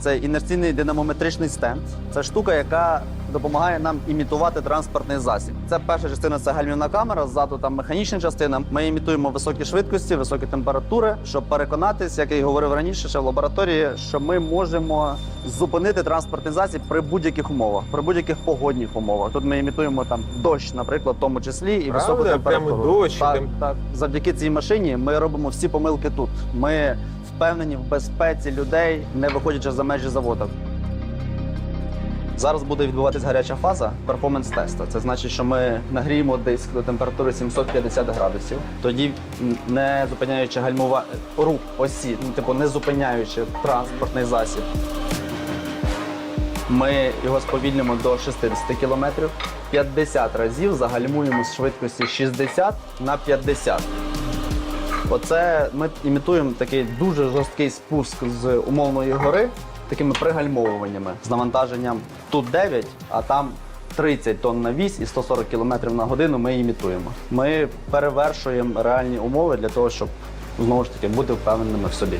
Це інерційний динамометричний стенд. Це штука, яка допомагає нам імітувати транспортний засіб. Це перша частина це гальмівна камера, ззаду там механічна частина. Ми імітуємо високі швидкості, високі температури, щоб переконатись, як я і говорив раніше, ще в лабораторії, що ми можемо зупинити транспортний засіб при будь-яких умовах, при будь-яких погодних умовах. Тут ми імітуємо там дощ, наприклад, в тому числі, і Правда? високу температуру. Прямо дощ, Так, так. Завдяки цій машині ми робимо всі помилки тут. Ми впевнені в безпеці людей, не виходячи за межі заводу. Зараз буде відбуватись гаряча фаза перформанс-тесту. Це значить, що ми нагріємо диск до температури 750 градусів. Тоді, не зупиняючи гальмова рух осі, ну, типу не зупиняючи транспортний засіб, ми його сповільнимо до 60 км. 50 разів загальмуємо з швидкості 60 на 50. Оце ми імітуємо такий дуже жорсткий спуск з умовної гори такими пригальмовуваннями з навантаженням тут 9, а там 30 тонн на вісь і 140 км на годину ми імітуємо. Ми перевершуємо реальні умови для того, щоб знову ж таки бути впевненими в собі.